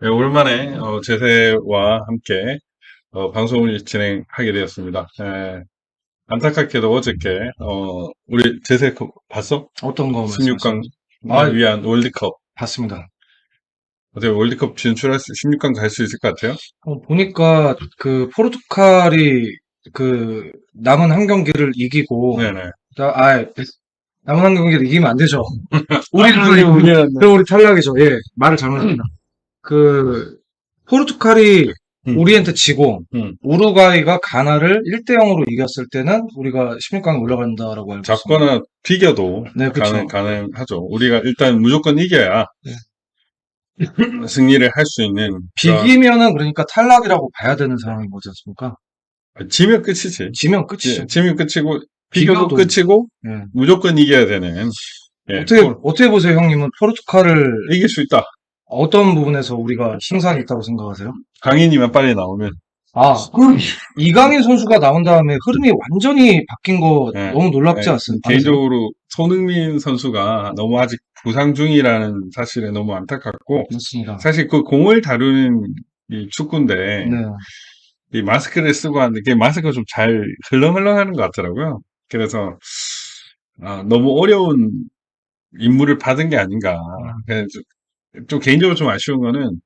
네, 오랜만에 어, 제세와 함께 어, 방송을 진행하게 되었습니다. 에, 안타깝게도 어저께 어, 우리 제세 그- 봤어? 어떤 거 16강 아, 위한 월드컵. 봤습니다. 어떻게 월드컵 진출할 수, 16강 갈 수 있을 것 같아요? 어, 보니까 그 포르투갈이 그 남은 한 경기를 이기고 네네. 나- 아 남은 한 경기를 이기면 안 되죠. 우리 아, 우리 우리 미안해. 그럼 우리 탈락이죠. 예 말을 잘못했다. 그 포르투갈이 음. 우리한테 지고 음. 우루과이가 가나를 1대 0으로 이겼을 때는 우리가 16강에 올라간다라고 알고 있습니다. 잡거나 비겨도 네, 그쵸. 가능, 가능하죠. 우리가 일단 무조건 이겨야 네. 승리를 할 수 있는. 비기면은 그러니까 탈락이라고 봐야 되는 상황인 거지 않습니까? 그러니까 지면 끝이지. 지면 끝이죠. 예, 지면 끝이고, 비겨도 비겨도. 끝이고, 예. 무조건 이겨야 되는. 예, 어떻게 골- 어떻게 보세요, 형님은 포르투갈을 이길 수 있다. 어떤 부분에서 우리가 승산이 있다고 생각하세요? 강인이만 빨리 나오면. 아, 이강인 선수가 나온 다음에 흐름이 완전히 바뀐 거 네. 너무 놀랍지 네, 않습니까? 개인적으로 손흥민 선수가 너무 아직 부상 중이라는 사실에 너무 안타깝고, 맞습니다. 사실 그 공을 다루는 이 축구인데, 네. 이 마스크를 쓰고 하는데, 그 마스크가 좀 잘 흘렁흘렁 하는 것 같더라고요. 그래서, 아, 너무 어려운 임무를 받은 게 아닌가. 음. 그래서 좀, 좀 개인적으로 좀 아쉬운 거는,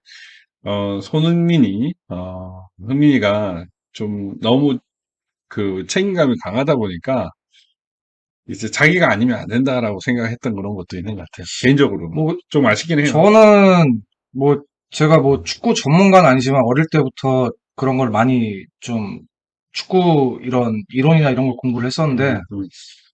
어, 손흥민이, 어, 흥민이가 좀 너무 그 책임감이 강하다 보니까, 이제 자기가 아니면 안 된다라고 생각했던 그런 것도 있는 것 같아요. 개인적으로. 뭐 좀 아쉽긴 해요. 저는 뭐 제가 뭐 축구 전문가는 아니지만 어릴 때부터 그런 걸 많이 좀 축구 이런 이론이나 이런 걸 공부를 했었는데 음,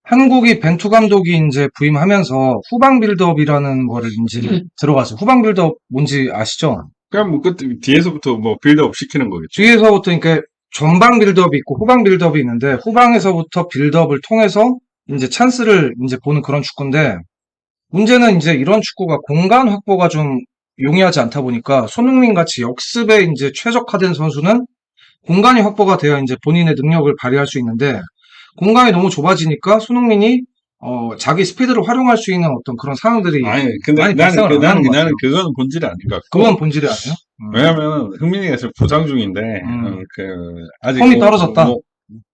한국이 벤투 감독이 이제 부임하면서 후방 빌드업이라는 거를 이제 들어갔어요. 후방 빌드업 뭔지 아시죠? 그냥 뭐, 끝, 뒤에서부터 뭐, 빌드업 시키는 거겠죠. 뒤에서부터 그러니까 전방 빌드업이 있고 후방 빌드업이 있는데 후방에서부터 빌드업을 통해서 이제 찬스를 이제 보는 그런 축구인데 문제는 이제 이런 축구가 공간 확보가 좀 용이하지 않다 보니까 손흥민 같이 역습에 이제 최적화된 선수는 공간이 확보가 되어 이제 본인의 능력을 발휘할 수 있는데 공간이 너무 좁아지니까 손흥민이 어 자기 스피드를 활용할 수 있는 어떤 그런 상황들이 아니, 근데 많이 나는, 발생을 그, 안 나는, 하는 것 나는 같아요. 그거는 본질이 아닌 것 같고. 그건 본질이 아니에요? 음. 왜냐면, 흥민이가 지금 부상 중인데, 음. 어, 그, 아직. 폼이 뭐- 떨어졌다. 뭐-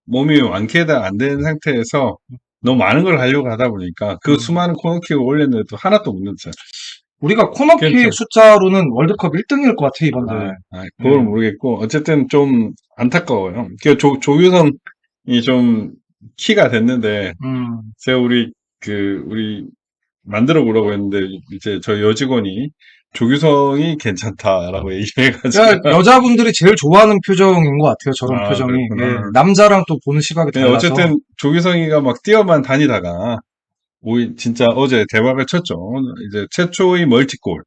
몸이 완쾌가 안 된 상태에서 너무 많은 걸 하려고 하다 보니까 그 음. 수많은 코너킥을 올렸는데도 하나도 못 넣었어요. 우리가 코너킥 그렇죠. 숫자로는 월드컵 1등일 것 같아 이번에. 아, 아, 그걸 음. 모르겠고, 어쨌든 좀 안타까워요. 그 조, 조규성이 좀 키가 됐는데, 음. 제가 우리, 그, 우리, 만들어 보라고 했는데, 이제 저희 여직원이 조규성이 괜찮다라고 얘기해가지고. 야, 여자분들이 제일 좋아하는 표정인 것 같아요. 저런 아, 표정이. 예, 남자랑 또 보는 시각이 네, 달라서. 어쨌든 조규성이가 막 뛰어만 다니다가, 오이, 진짜 어제 대박을 쳤죠. 이제 최초의 멀티골.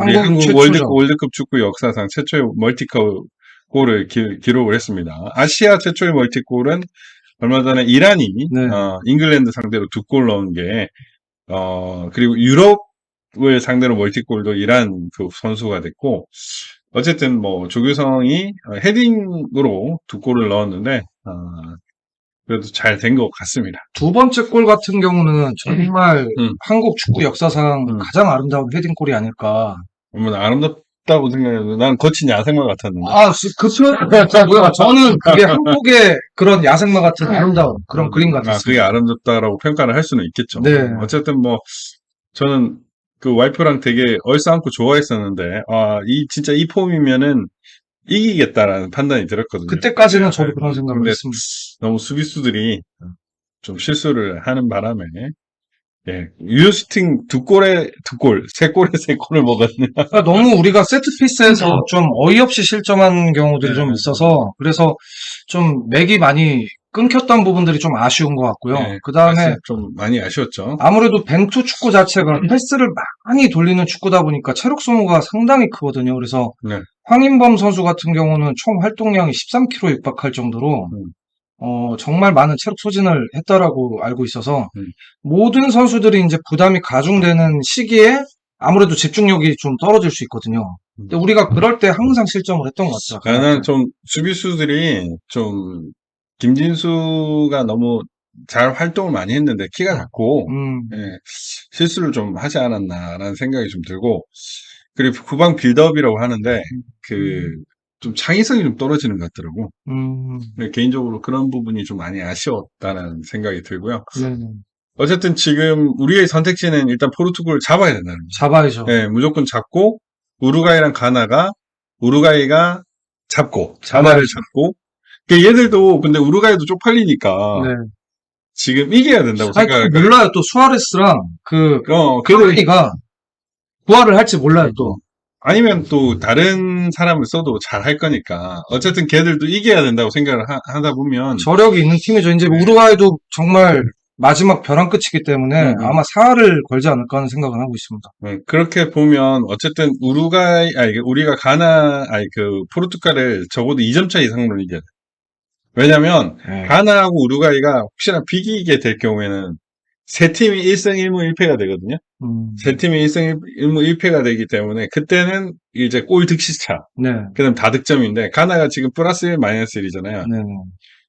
우리 한국 한국 최초죠. 월드, 월드컵 축구 역사상 최초의 멀티골을 기, 록을 했습니다. 아시아 최초의 멀티골은 얼마 전에 이란이 네. 어, 잉글랜드 상대로 두 골 넣은 게 어, 그리고 유럽을 상대로 멀티골도 이란 그 선수가 됐고 어쨌든 뭐 조규성이 어, 헤딩으로 두 골을 넣었는데 어, 그래도 잘 된 것 같습니다. 두 번째 골 같은 경우는 정말 음. 한국 축구 역사상 음. 가장 아름다운 헤딩골이 아닐까. 아름답 다고 생각해도 난 거친 야생마 같았는데 아, 그 표현, 뭐야. 저는 그게 한국의 그런 야생마 같은 아름다운 그런 그림 아, 그게 같았어요. 아름답다라고 평가를 할 수는 있겠죠. 네. 어쨌든 뭐, 저는 그 와이프랑 되게 얼싸안고 좋아했었는데, 아, 이, 진짜 이 폼이면은 이기겠다라는 판단이 들었거든요. 그때까지는 저도 그런 생각을 근데 했습니다. 너무 수비수들이 좀 실수를 하는 바람에, 예, 유효슈팅 두 골에 두 골, 세 골에 세 골을 먹었네. 그러니까 너무 우리가 세트피스에서 좀 어이없이 실점한 경우들이 네. 좀 있어서 그래서 좀 맥이 많이 끊겼던 부분들이 좀 아쉬운 것 같고요. 네, 그 다음에 좀 많이 아쉬웠죠. 아무래도 벤투 축구 자체가 패스를 많이 돌리는 축구다 보니까 체력 소모가 상당히 크거든요. 그래서 네. 황인범 선수 같은 경우는 총 활동량이 13kg 육박할 정도로 음. 어, 정말 많은 체력 소진을 했다라고 알고 있어서 음. 모든 선수들이 이제 부담이 가중되는 시기에 아무래도 집중력이 좀 떨어질 수 있거든요. 근데 우리가 그럴 때 항상 실점을 했던 것 같아요. 나는 좀 수비수들이 좀 김진수가 너무 잘 활동을 많이 했는데 키가 작고 음, 예, 실수를 좀 하지 않았나라는 생각이 좀 들고 그리고 후방 빌드업이라고 하는데 음. 그 좀 창의성이 좀 떨어지는 것 같더라고. 음, 네, 개인적으로 그런 부분이 좀 많이 아쉬웠다는 생각이 들고요. 네. 어쨌든 지금 우리의 선택지는 일단 포르투갈을 잡아야 된다는 거죠. 잡아야죠. 네, 무조건 잡고 우루과이랑 가나가 우루과이가 잡고 가나를 잡고 그 얘들도 근데 우루과이도 쪽팔리니까 네. 지금 이겨야 된다고 그 몰라요. 또 수아레스랑 그 어, 걔들 카메리가 부활을 할지 몰라요. 또. 아니면 또 다른 사람을 써도 잘 할 거니까 어쨌든 걔들도 이겨야 된다고 생각을 하, 다 보면 저력이 있는 팀이죠. 이제 네. 우루과이도 정말 마지막 벼랑 끝이기 때문에 음, 음. 아마 사활을 걸지 않을까 하는 생각은 하고 있습니다. 네, 그렇게 보면 어쨌든 우루과이 아니 그 우리가 가나 아니 그 포르투갈을 적어도 2점 차 이상으로 이겨야 돼. 왜냐면 네. 가나하고 우루과이가 혹시나 비기게 될 경우에는 세 팀이 1승 1무 1패가 되거든요. 음, 세 팀이 1승 1무 1패가 되기 때문에 그때는 이제 골 득실차. 네. 그다음 다득점인데 가나가 지금 플러스 1 마이너스 1이잖아요. 네.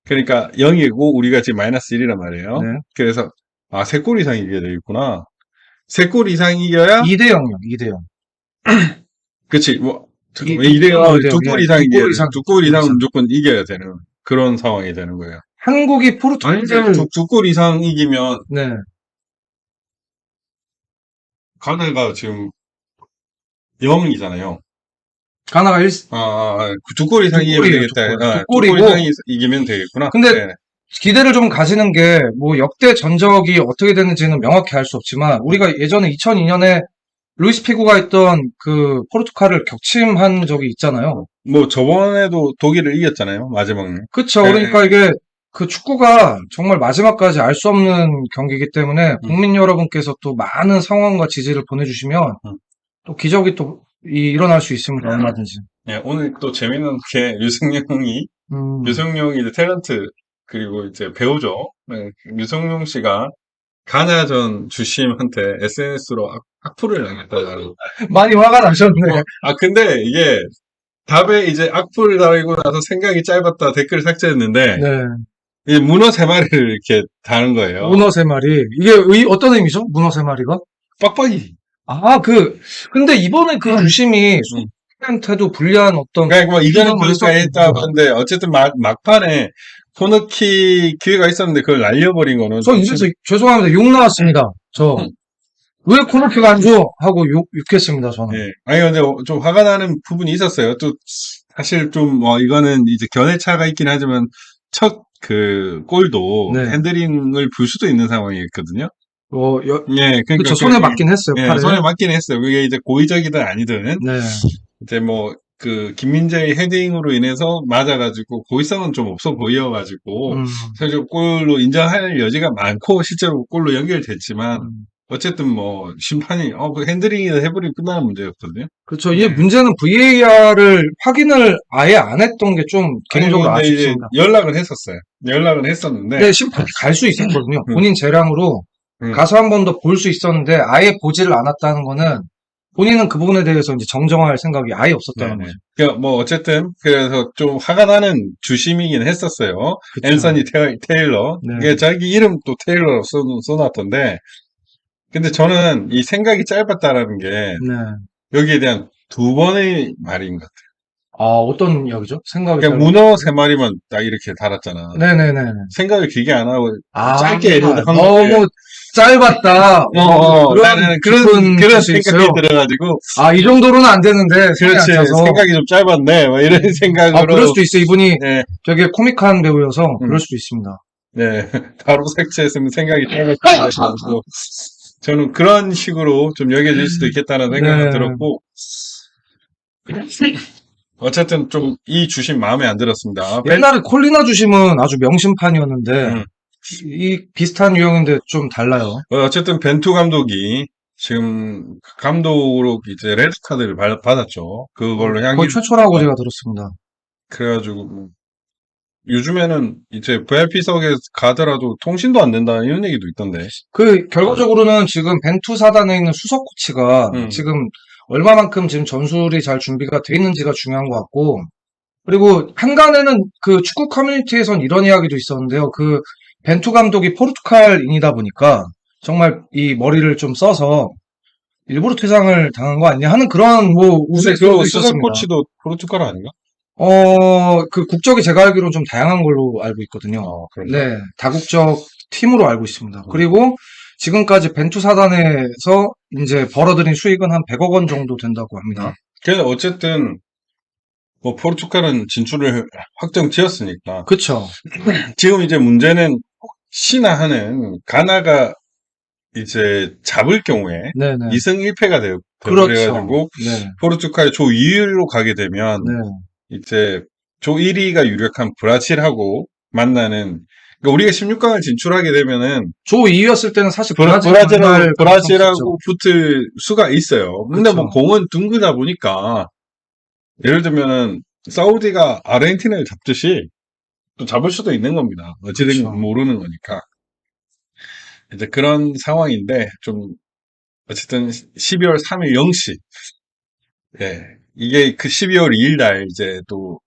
그러니까 0이고 우리가 지금 마이너스 1이란 말이에요. 네. 그래서 아, 세 골 이상 이겨야 되겠구나. 세 골 이상 이겨야 2대 0이요. 2대 0. 그치, 뭐, 이- 왜 이래요? 어, 네, 두 네. 골 이상 두골 이겨야 돼. 이상, 두골 두골 이상 이상. 무조건 이겨야 되는 그런 상황이 되는 거예요. 한국이 포르투갈을 두, 두골 이상 이기면 네. 가나가 지금 0이잖아요. 가나가 1 아, 아, 아, 두 골 이상 두 이기면 골이에요, 되겠다. 두 골. 아, 두 두골 골이고. 이상 이- 이기면 되겠구나. 근데 네. 기대를 좀 가지는 게 뭐 역대 전적이 어떻게 됐는지는 명확히 알 수 없지만 우리가 예전에 2002년에 루이스 피구가 있던 그 포르투갈을 격침한 적이 있잖아요. 뭐 저번에도 독일을 이겼잖아요. 마지막에. 그쵸. 네. 그러니까 이게 그 축구가 정말 마지막까지 알 수 없는 경기이기 때문에 국민 여러분께서 또 많은 상황과 지지를 보내주시면 음. 또 기적이 또 이- 일어날 수 있습니다. 얼마든지. 네, 오늘 또 재밌는 게 유승용이 음. 유성룡이 이제 탤런트 그리고 이제 배우죠. 네, 유성룡 씨가 가나전 주심한테 SNS로 악, 악플을 남겼다고. 많이 화가 나셨네. 어, 아 근데 이게 답에 이제 악플 달고 나서 생각이 짧았다 댓글 삭제했는데 네. 이 문어 세 마리를 이렇게 다는 거예요. 문어 세 마리. 이게 의- 어떤 의미죠? 문어 세 마리가? 빡빡이. 아, 그, 근데 이번에 그 주심이 음. 수한테도 불리한 어떤, 그러니까 뭐 이전에 이런 그렇게 걸 했다 했었군요. 하는데 어쨌든 막, 막판에 코너킥 기회가 있었는데 그걸 날려버린 거는 저좀 이래서 죄송합니다. 욕 나왔습니다. 저. 음. 왜 코너킥 안 줘? 하고 욕, 욕했습니다, 저는. 예. 아니, 근데 좀 화가 나는 부분이 있었어요. 또, 사실 좀, 뭐, 이거는 이제 견해차가 있긴 하지만, 첫, 그, 골도 네. 핸들링을 불 수도 있는 상황이었거든요. 어, 여, 예, 그러니까. 그쵸, 손에 맞긴 했어요, 예, 팔에. 손에 맞긴 했어요. 그게 이제 고의적이든 아니든, 네. 이제 뭐, 그, 김민재의 헤딩으로 인해서 맞아가지고, 고의성은 좀 없어 보여가지고, 음, 사실 골로 인정할 여지가 많고, 실제로 골로 연결됐지만, 음. 어쨌든 뭐, 심판이, 어, 그 핸들링이나 해버리면 끝나는 문제였거든요. 그쵸. 이게 네. 문제는 VAR을 확인을 아예 안 했던 게 좀 개인적으로 아니, 근데 이제 아쉽습니다. 연락을 했었어요. 연락을 했었는데, 네, 심판이 갈 수 있었거든요. 음. 본인 재량으로 음. 가서 한 번 더 볼 수 있었는데 아예 보지를 않았다는 거는 본인은 그 부분에 대해서 이제 정정할 생각이 아예 없었다는 네네. 거죠. 그러니까 뭐 어쨌든 그래서 좀 화가 나는 주심이긴 했었어요. 그쵸. 앤서니 테, 테일러. 네. 이게 자기 이름 또 테일러로 써, 써놨던데, 근데 저는 이 생각이 짧았다라는 게 네. 여기에 대한 두 번의 말인 것 같아요. 아, 어떤 이야기죠? 생각이 그냥 잘- 문어 세 마리만 딱 이렇게 달았잖아. 네네네. 생각을 길게 안 하고 아, 짧게 이렇게 한 너무 짧았다. 어, 어, 그런 나는 그런 그런 생각이. 들어가지고 아, 이 정도로는 안 되는데 그렇지 안 차서. 생각이 좀 짧았네 뭐 이런 생각으로 아, 그럴 수도 있어요. 이분이 네, 되게 코믹한 배우여서 음. 그럴 수도 있습니다. 네 바로 삭제했으면 생각이 짧았고 저는 그런 식으로 좀 여겨질 수도 있겠다는 생각이 네. 들었고 어쨌든 좀 이 주심 마음에 안 들었습니다. 옛날에 콜리나 주심은 아주 명심판이었는데 음. 이 비슷한 유형인데 좀 달라요. 어, 어쨌든 벤투 감독이 지금 감독으로 이제 레드 카드를 받- 받았죠. 그걸로 향기 거의 최초라고 제가 들었습니다. 그래가지고 뭐 요즘에는 이제 VIP석에 가더라도 통신도 안 된다 이런 얘기도 있던데. 그 결과적으로는 지금 벤투 사단에 있는 수석 코치가 음. 지금 얼마만큼 지금 전술이 잘 준비가 돼 있는지가 중요한 것 같고 그리고 한간에는 그 축구 커뮤니티에선 이런 이야기도 있었는데요. 그 벤투 감독이 포르투갈인이다 보니까 정말 이 머리를 좀 써서 일부러 퇴장을 당한 거 아니냐 하는 그런 뭐 우스갯소리도 그 수석 있었습니다. 코치도 포르투갈 아닌가? 어, 그 국적이 제가 알기로는 좀 다양한 걸로 알고 있거든요. 어. 네, 다국적 팀으로 알고 있습니다. 그리고 지금까지 벤투 사단에서 이제 벌어들인 수익은 한 100억 원 정도 된다고 합니다. 그래서 어쨌든 뭐 포르투갈은 진출을 확정 지었으니까 그쵸. 지금 이제 문제는 혹시나 하는 가나가 이제 잡을 경우에 네네. 2승 1패가 되어 그렇죠. 그래가지고 네. 포르투갈이 조 2위로 가게 되면 네. 이제 조 1위가 유력한 브라질하고 만나는 그러니까 우리가 16강을 진출하게 되면은 조 2위였을 때는 사실 브라, 브라질 브라질하고, 브라질하고 붙을 수가 있어요. 근데 그쵸. 뭐 공은 둥그다 보니까 예를 들면은 사우디가 아르헨티나를 잡듯이 또 잡을 수도 있는 겁니다. 어찌된 그쵸. 건 모르는 거니까. 이제 그런 상황인데 좀 어쨌든 12월 3일 0시 예 이게 그 12월 2일 날 이제 또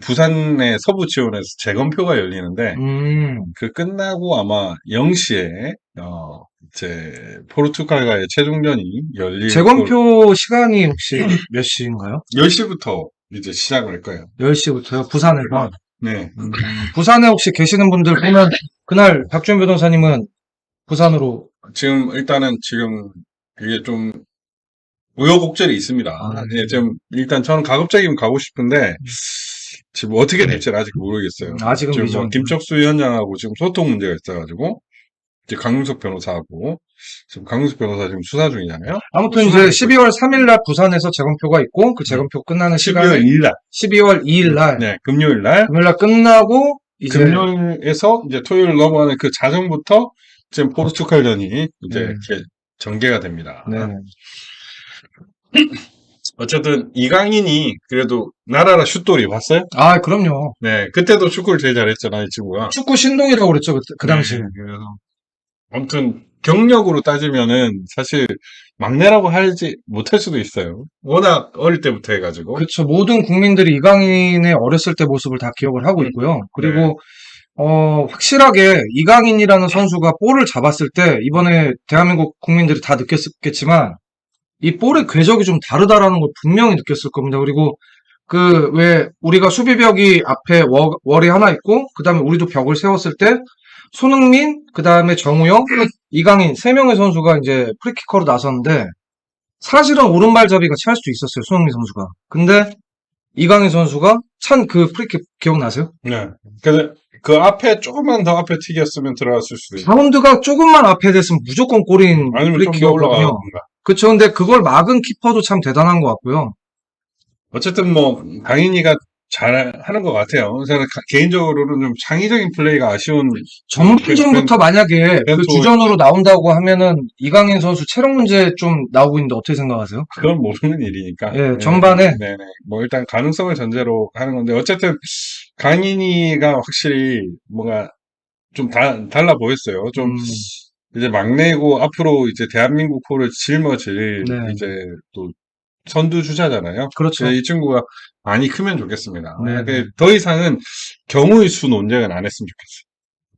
부산의 서부 지원에서 재검표가 열리는데 음, 그 끝나고 아마 0시에 어 이제 포르투갈과의 최종전이 열릴 재검표 시간이 혹시 몇 시인가요? 10시부터 이제 시작할 거예요. 10시부터요? 부산에서? 네. 음, 부산에 혹시 계시는 분들 보면 그날 박준 변호사님은 부산으로 지금 일단은 지금 이게 좀 우여곡절이 있습니다. 아, 예, 지금 일단 저는 가급적이면 가고 싶은데 지금 어떻게 될지는 아직 모르겠어요. 아직은 지금 뭐 미정. 김척수 위원장하고 지금 소통 문제가 있어가지고 이제 강윤석 변호사하고 지금 강윤석 변호사 지금 수사 중이잖아요. 아무튼 이제 12월 3일 날 부산에서 재검표가 있고 그 재검표 끝나는 12월 시간이 2일 날, 12월 2일 날 네, 금요일 날, 금요일 날 끝나고 이제 금요일에서 이제 토요일 넘어가는 그 자정부터 지금 포르투갈전이 이제 네. 이렇게 전개가 됩니다. 네. 어쨌든 이강인이 그래도 나라라 슛돌이 봤어요? 아, 그럼요. 네, 그때도 축구를 제일 잘했잖아요, 이 친구가. 축구 신동이라고 그랬죠, 그, 그 당시. 네, 그래서 아무튼 경력으로 따지면은 사실 막내라고 하지 못할 수도 있어요. 워낙 어릴 때부터 해가지고. 그렇죠. 모든 국민들이 이강인의 어렸을 때 모습을 다 기억을 하고 있고요. 그리고 어, 확실하게 이강인이라는 선수가 볼을 잡았을 때 이번에 대한민국 국민들이 다 느꼈겠지만 이 볼의 궤적이 좀 다르다라는 걸 분명히 느꼈을 겁니다. 그리고 그 왜 우리가 수비벽이 앞에 워- 월이 하나 있고 그 다음에 우리도 벽을 세웠을 때 손흥민, 그 다음에 정우영, 이강인 세 명의 선수가 이제 프리키커로 나섰는데 사실은 오른발잡이가 찰 수도 있었어요. 손흥민 선수가. 근데 이강인 선수가 찬 그 프리킥 기억나세요? 네. 근데 그 앞에 조금만 더 앞에 튀겼으면 들어갔을 수도 있고. 바운드가 조금만 앞에 됐으면 무조건 골인 아니면 프리킥이었거든요. 올라가던가. 그쵸. 근데 그걸 막은 키퍼도 참 대단한 것 같고요. 어쨌든 뭐 강인이가 잘 하는 것 같아요. 저는 가- 개인적으로는 좀 창의적인 플레이가 아쉬운 전반전부터 만약에 그 벤투- 주전으로 나온다고 하면은 이강인 선수 체력 문제 좀 나오고 있는데 어떻게 생각하세요? 그건 모르는 일이니까. 예, 전반에. 네네. 뭐 일단 가능성을 전제로 하는 건데 어쨌든 강인이가 확실히 뭔가 좀 다, 달라 보였어요. 좀 음, 이제 막내고 앞으로 이제 대한민국 코를 짊어질 네. 이제 또 선두 주자잖아요. 그렇죠. 이 친구가 많이 크면 좋겠습니다. 네. 그더 이상은 경우의 수 논쟁은 안 했으면 좋겠어요.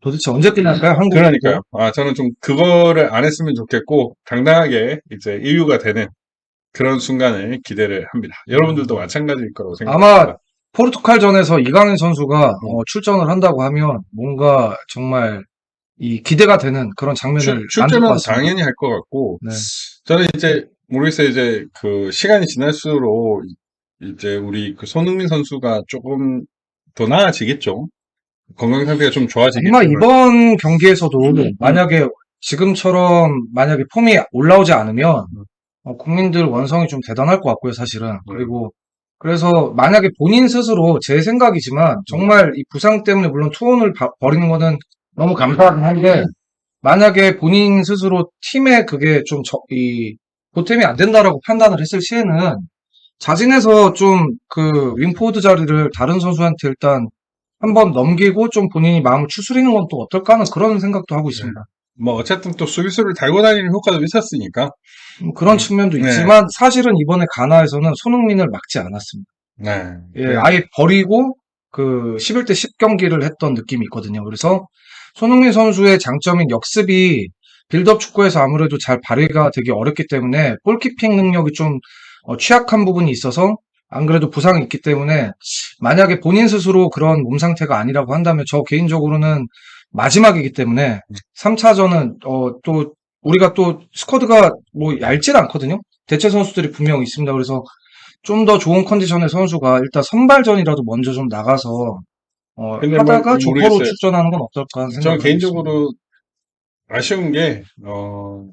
도대체 언제 끝날까요? 한국 그러니까요. 아, 저는 좀 그거를 안 했으면 좋겠고, 당당하게 이제 인류가 되는 그런 순간을 기대를 합니다. 여러분들도 마찬가지일 거라고 생각합니다. 아마 포르투갈전에서 이강인 선수가 어, 출전을 한다고 하면 뭔가 정말 이 기대가 되는 그런 장면을 출- 만들 것 출전은 같습니다. 당연히 할 것 같고, 네. 저는 이제, 모르겠어요. 이제 그 시간이 지날수록 이제 우리 그 손흥민 선수가 조금 더 나아지겠죠. 건강 상태가 좀 좋아지겠죠. 아마 이번 경기에서도 만약에 지금처럼 만약에 폼이 올라오지 않으면 어, 국민들 원성이 좀 대단할 것 같고요, 사실은. 그리고 그래서 만약에 본인 스스로 제 생각이지만 정말 이 부상 때문에 물론 투혼을 바- 벌이는 거는 너무 감사하긴 한데 만약에 본인 스스로 팀에 그게 좀이 보탬이 안 된다라고 판단을 했을 시에는 자진해서 좀 그 윙포드 자리를 다른 선수한테 일단 한번 넘기고 좀 본인이 마음을 추스리는 건 또 어떨까 하는 그런 생각도 하고 있습니다. 뭐 어쨌든 또 수비수를 달고 다니는 효과도 있었으니까. 음, 그런 측면도 네. 있지만 사실은 이번에 가나에서는 손흥민을 막지 않았습니다. 네. 예, 아예 버리고 그 11대 10 경기를 했던 느낌이 있거든요. 그래서 손흥민 선수의 장점인 역습이 빌드업 축구에서 아무래도 잘 발휘가 되기 어렵기 때문에 골키핑 능력이 좀 어, 취약한 부분이 있어서 안 그래도 부상이 있기 때문에 만약에 본인 스스로 그런 몸 상태가 아니라고 한다면 저 개인적으로는 마지막이기 때문에 3차전은 어, 또 우리가 또 스쿼드가 뭐 얇진 않거든요. 대체 선수들이 분명 있습니다. 그래서 좀 더 좋은 컨디션의 선수가 일단 선발전이라도 먼저 좀 나가서 어, 근데 하다가 뭐 조커로 모르겠어요. 출전하는 건 어떨까 하는 저 생각이 개인적으로 아쉬운 게, 어,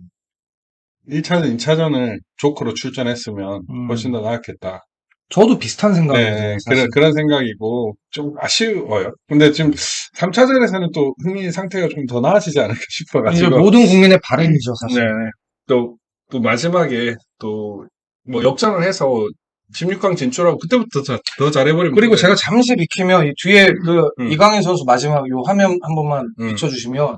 1차전, 2차전을 조커로 출전했으면 음. 훨씬 더 나았겠다. 저도 비슷한 생각이에요. 네, 사실. 그런, 그런 생각이고, 좀 아쉬워요. 근데 지금 3차전에서는 또 흥민 상태가 좀 더 나아지지 않을까 이제 싶어가지고. 모든 국민의 바람이죠, 사실. 네. 또, 또 마지막에 또, 뭐 역전을 해서 16강 진출하고 그때부터 더, 더 잘해버리면. 그리고. 제가 잠시 비키면 이 뒤에 그 음. 이강인 선수 마지막 요 화면 한 번만 음. 비춰주시면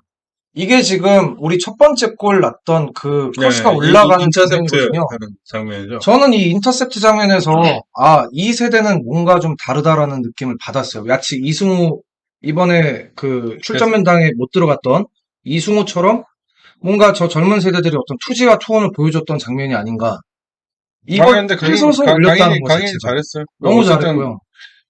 이게 지금 우리 첫 번째 골 났던 그 크로스가 네, 올라가는 인- 장면이거든요. 하는 장면이죠. 저는 이 인터셉트 장면에서 아, 이 세대는 뭔가 좀 다르다라는 느낌을 받았어요. 마치 이승우 이번에 그 출전 면당에 못 들어갔던 이승우처럼 뭔가 저 젊은 세대들이 어떤 투지와 투혼을 보여줬던 장면이 아닌가. 이걸 강인데 강인, 해서서 강- 올렸다는 강인이, 거 강인이 자체가 잘했어요. 너무 어쨌든 잘했고요.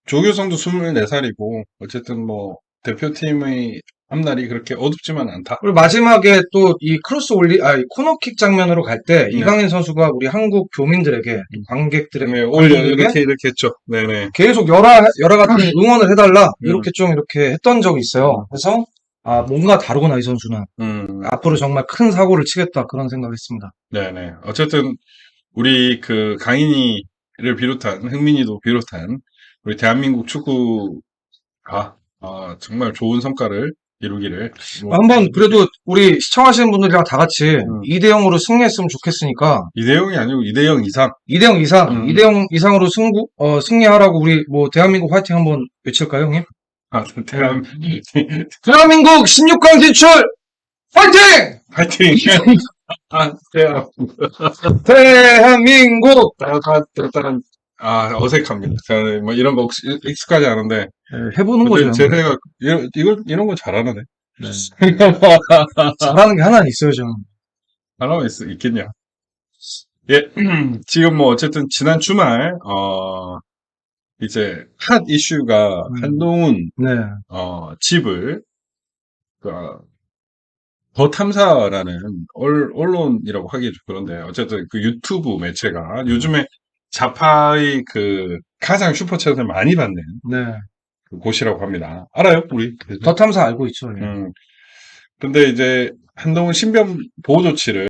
조규성도 24살이고, 어쨌든 뭐, 대표팀의 앞날이 그렇게 어둡지만 않다. 그리고 마지막에 또 이 크로스 올리, 아, 코너킥 장면으로 갈 때 네. 이강인 선수가 우리 한국 교민들에게, 관객들에게, 네, 올려, 이렇게, 이렇게 했죠. 네네. 계속 여러, 여러 같은 응원을 해달라. 음. 이렇게 좀 이렇게 했던 적이 있어요. 그래서, 아, 뭔가 다르구나, 이 선수는. 음, 앞으로 정말 큰 사고를 치겠다. 그런 생각을 했습니다. 네네. 어쨌든, 우리 그 강인이를 비롯한, 흥민이도 비롯한, 우리 대한민국 축구가, 어, 정말 좋은 성과를 이루기를. 뭐, 한번 그래도 우리 시청하시는 분들이랑 다 같이 음. 2대 0으로 승리했으면 좋겠으니까 2대0이 아니고 2대0 이상. 2대 0 이상, 음. 2대 0 이상으로 승부, 어, 승리하라고 우리 뭐 대한민국 화이팅 한번 외칠까요, 형님? 아, 대한, 대한민국 16강 진출! 화이팅! 파이팅! 아, 대한, 대한민국! 따따따따 아, 어색합니다. 저는 뭐 이런 거 혹시 익숙하지 않은데. 해보는 거죠. 제, 제가, 이런, 이걸, 이런 거 잘하네. 잘하는 게 하나 있어요, 저는. 하나만 있, 있겠냐. 예, 지금 뭐 어쨌든 지난 주말, 어, 이제 핫 이슈가 음. 한동훈, 네. 어, 집을, 그, 더 탐사라는 언- 언론이라고 하기 좀 그런데, 어쨌든 그 유튜브 매체가 요즘에 좌파의 그 가장 슈퍼챗을 많이 받는 네. 그 곳이라고 합니다. 알아요? 우리? 더 탐사 알고 있죠. 예. 음. 근데 이제 한동훈 신변 보호 조치를